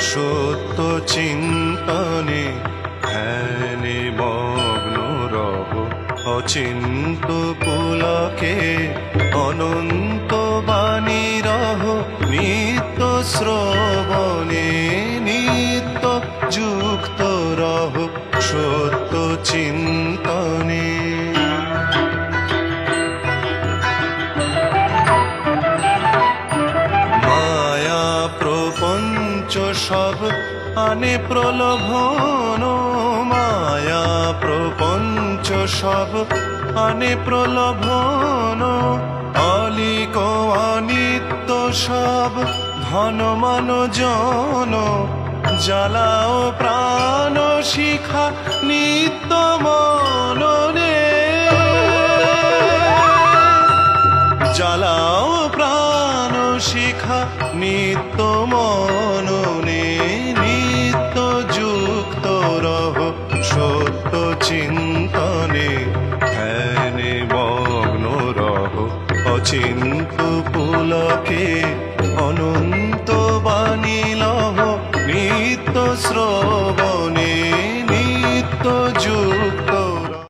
সত্য চিন্তনে ধ্যানে মগ্ন রহ অচিন্ত পুলকে অনন্ত বাণী রহ। নিত্য শ্রবণে নিত্য যুক্ত রহ। সত্য চিন্তনে প্রপঞ্চ সব আনে প্রলোভন মায়া, প্রপঞ্চ সব আনে প্রলোভন অলিক অনিত্য সব ধন মান জন জ্বালাও প্রাণ শিখা নিত্য মননে। জ্বালাও প্রাণ শিখা নিত্য মননে, নিত্য যুক্ত রহ সত্য চিন্তনে। হ্যানে মগ্ন রহ অচিন্ত পুলকে, অনন্ত বাণী লহ নিত্য শ্রবণ